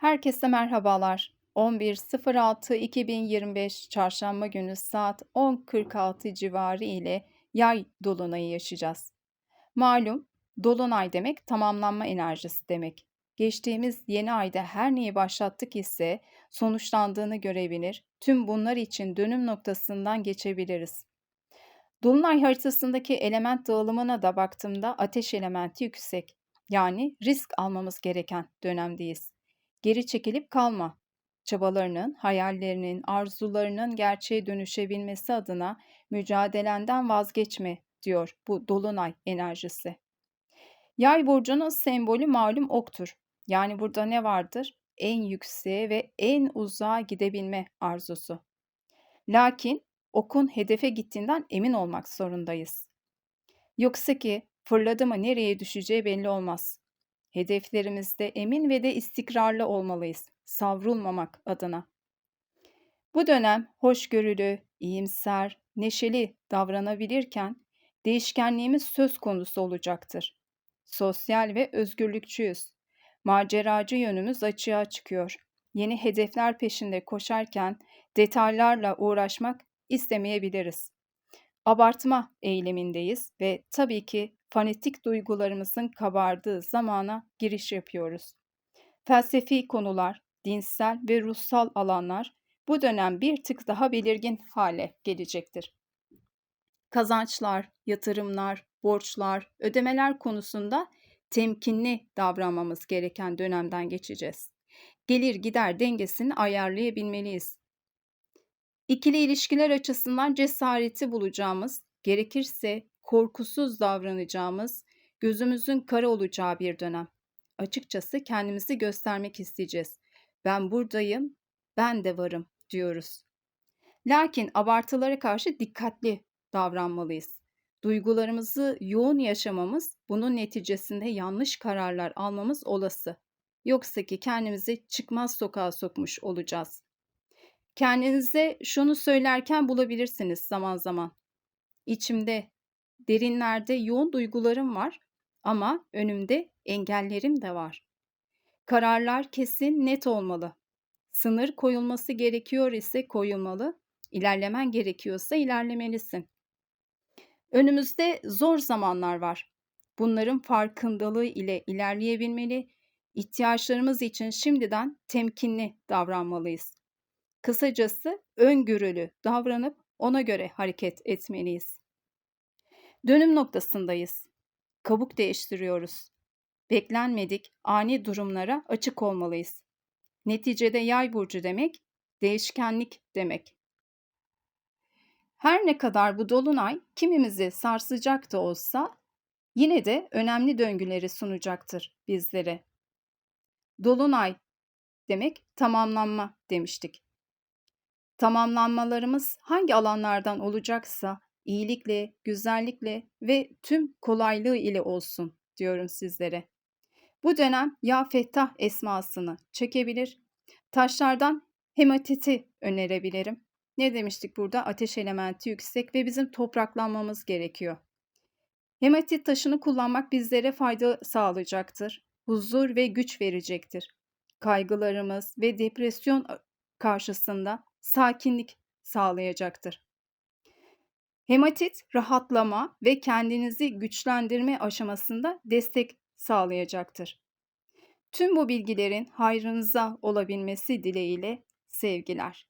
Herkese merhabalar. 11.06.2025 Çarşamba günü saat 10.46 civarı ile yay dolunayı yaşayacağız. Malum dolunay demek tamamlanma enerjisi demek. Geçtiğimiz yeni ayda her neyi başlattık ise sonuçlandığını görebilir, tüm bunlar için dönüm noktasından geçebiliriz. Dolunay haritasındaki element dağılımına da baktığımda ateş elementi yüksek. Yani risk almamız gereken dönemdeyiz. Geri çekilip kalma. Çabalarının, hayallerinin, arzularının gerçeğe dönüşebilmesi adına mücadelenden vazgeçme diyor bu dolunay enerjisi. Yay burcunun sembolü malum oktur. Yani burada ne vardır? En yükseğe ve en uzağa gidebilme arzusu. Lakin okun hedefe gittiğinden emin olmak zorundayız. Yoksa ki fırladı mı nereye düşeceği belli olmaz. Hedeflerimizde emin ve de istikrarlı olmalıyız, savrulmamak adına. Bu dönem hoşgörülü, iyimser, neşeli davranabilirken değişkenliğimiz söz konusu olacaktır. Sosyal ve özgürlükçüyüz. Maceracı yönümüz açığa çıkıyor. Yeni hedefler peşinde koşarken detaylarla uğraşmak istemeyebiliriz. Abartma eylemindeyiz ve tabii ki fanatik duygularımızın kabardığı zamana giriş yapıyoruz. Felsefi konular, dinsel ve ruhsal alanlar bu dönem bir tık daha belirgin hale gelecektir. Kazançlar, yatırımlar, borçlar, ödemeler konusunda temkinli davranmamız gereken dönemden geçeceğiz. Gelir gider dengesini ayarlayabilmeliyiz. İkili ilişkiler açısından cesareti bulacağımız, gerekirse korkusuz davranacağımız, gözümüzün kara olacağı bir dönem. Açıkçası kendimizi göstermek isteyeceğiz. Ben buradayım, ben de varım diyoruz. Lakin abartılara karşı dikkatli davranmalıyız. Duygularımızı yoğun yaşamamız, bunun neticesinde yanlış kararlar almamız olası. Yoksa ki kendimizi çıkmaz sokağa sokmuş olacağız. Kendinize şunu söylerken bulabilirsiniz zaman zaman. İçimde, derinlerde yoğun duygularım var ama önümde engellerim de var. Kararlar kesin, net olmalı. Sınır koyulması gerekiyor ise koyulmalı, ilerlemen gerekiyorsa ilerlemelisin. Önümüzde zor zamanlar var. Bunların farkındalığı ile ilerleyebilmeli, ihtiyaçlarımız için şimdiden temkinli davranmalıyız. Kısacası öngörülü davranıp ona göre hareket etmeliyiz. Dönüm noktasındayız. Kabuk değiştiriyoruz. Beklenmedik ani durumlara açık olmalıyız. Neticede yay burcu demek değişkenlik demek. Her ne kadar bu dolunay kimimizi sarsacak da olsa yine de önemli döngüleri sunacaktır bizlere. Dolunay demek tamamlanma demiştik. Tamamlanmalarımız hangi alanlardan olacaksa iyilikle, güzellikle ve tüm kolaylığı ile olsun diyorum sizlere. Bu dönem Ya Fettah esmasını çekebilir. Taşlardan hematiti önerebilirim. Ne demiştik burada? Ateş elementi yüksek ve bizim topraklanmamız gerekiyor. Hematit taşını kullanmak bizlere fayda sağlayacaktır. Huzur ve güç verecektir. Kaygılarımız ve depresyon karşısında sakinlik sağlayacaktır. Hematit rahatlama ve kendinizi güçlendirme aşamasında destek sağlayacaktır. Tüm bu bilgilerin hayrınıza olabilmesi dileğiyle sevgiler.